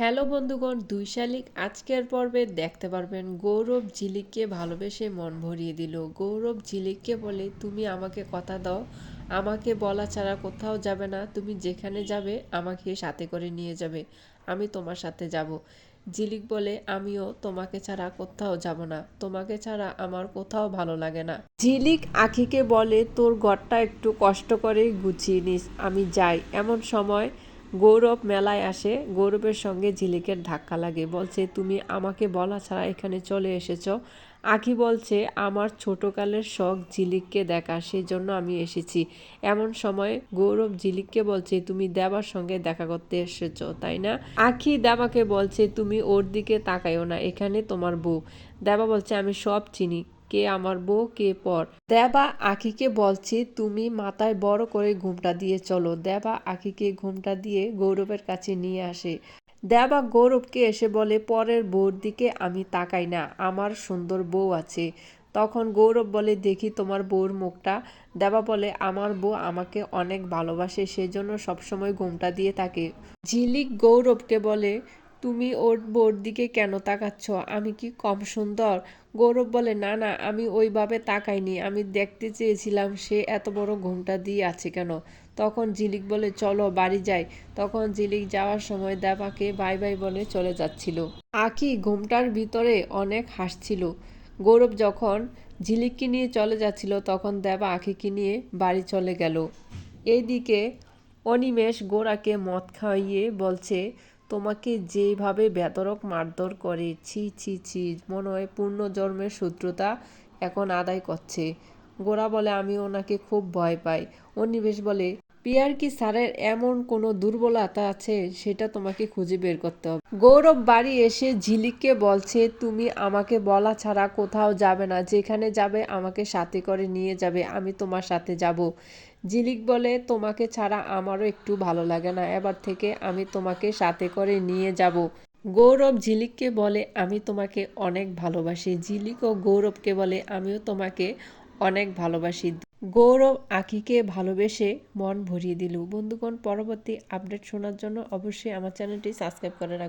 Hello বন্ধুগণ, দুই শালিক আজকের পর্বে দেখতে পারবেন গৌরব ঝিলিককে ভালোবেসে মন ভরিয়ে দিল। গৌরব ঝিলিককে বলে, তুমি আমাকে কথা দাও, আমাকে বলা ছাড়া কোথাও যাবে না। তুমি যেখানে যাবে, আমাকে সাথে করে নিয়ে যাবে। আমি তোমার সাথে যাব। ঝিলিক বলে, আমিও তোমাকে ছাড়া কোথাও যাব না। তোমাকে ছাড়া আমার কোথাও ভালো লাগে না। ঝিলিক আখিকে বলে, তোর ঘরটা একটু কষ্ট করে গুছিয়ে নিস। আমি যাই। এমন সময় গৌরব মেলায় আসে, গৌরবের সঙ্গে ঝিলিকের ধাক্কা লাগে। বলছে, তুমি আমাকে বলা ছাড়া এখানে চলে এসেছ? আখি বলছে, আমার ছোটকালের শখ ঝিলিককে দেখা সেই জন্য আমি এসেছি। এমন সময় গৌরব ঝিলিককে বলছে, তুমি দেবার সঙ্গে দেখা করতে এসেছ, তাই না? আখি দেবাকে বলছে, তুমি ওর দিকে তাকাইও না, এখানে তোমার বউ। দেবা বলছে, আমি সব চিনি। কে আমার বউ, কে পর। দেবা আখিকে বলছে, তুমি মাথায় বড় করে ঘুমটা দিয়ে চলো। দেবা আখিকে ঘুমটা দিয়ে গৌরবের কাছে নিয়ে আসে। দেবা গৌরবকে এসে বলে, পরের বউর দিকে আমি তাকাই না, আমার সুন্দর বউ আছে। তখন গৌরব বলে, দেখি তোমার বউর মুখটা। দেবা বলে, আমার বউ আমাকে অনেক ভালোবাসে, সেজন্য সবসময় ঘুমটা দিয়ে থাকে। ঝিলিক গৌরবকে বলে তুমি ওর বোর দিকে কেন তাকাচ্ছ? আমি কি কম সুন্দর? গৌরব বলে, না না, আমি ওইভাবে তাকাইনি। আমি দেখতে চেয়েছিলাম সে এত বড় ঘুমটা দিয়ে আছে কেন? তখন ঝিলিক বলে, চলো, বাড়ি যাই। তখন ঝিলিক যাওয়ার সময় দেবাকে বাই বাই বলে চলে যাচ্ছিল। আখি ঘুমটার ভিতরে অনেক হাসছিল। গৌরব যখন ঝিলিককে নিয়ে চলে যাচ্ছিল, তখন দেবা আখিকে নিয়ে বাড়ি চলে গেল। এইদিকে অনিমেষ গোড়াকে মদ খাইয়ে বলছে তোমাকে যেভাবে বেদরক মারধর করে, ছি ছি ছি, মনে হয় পূর্ণজন্মের শত্রুতা এখন আদায় করছে। গোরা বলে, আমি ওনাকে খুব ভয় পাই। অনিবেশ বলে পিয়ার কি স্যারের এমন কোনো দুর্বলতা আছে সেটা তোমাকে খুঁজে বের করতে হবে? গৌরব বাড়ি এসে ঝিলিককে বলছে, তুমি আমাকে বলা ছাড়া কোথাও যাবে না। যেখানে যাবে আমাকে সাথে করে নিয়ে যাবে। আমি তোমার সাথে যাব। ঝিলিক বলে, তোমাকে ছাড়া আমারও একটু ভালো লাগে না। এবার থেকে আমি তোমাকে সাথে করে নিয়ে যাব। গৌরব ঝিলিককে বলে, আমি তোমাকে অনেক ভালোবাসি। ঝিলিক ও গৌরবকে বলে, আমিও তোমাকে অনেক ভালোবাসি। গৌরব আঁকিকে ভালোবেসে মন ভরিয়ে দিল। বন্ধুগণ, পরবর্তী আপডেট শোনার জন্য অবশ্যই আমার চ্যানেলটি সাবস্ক্রাইব করে রাখবেন।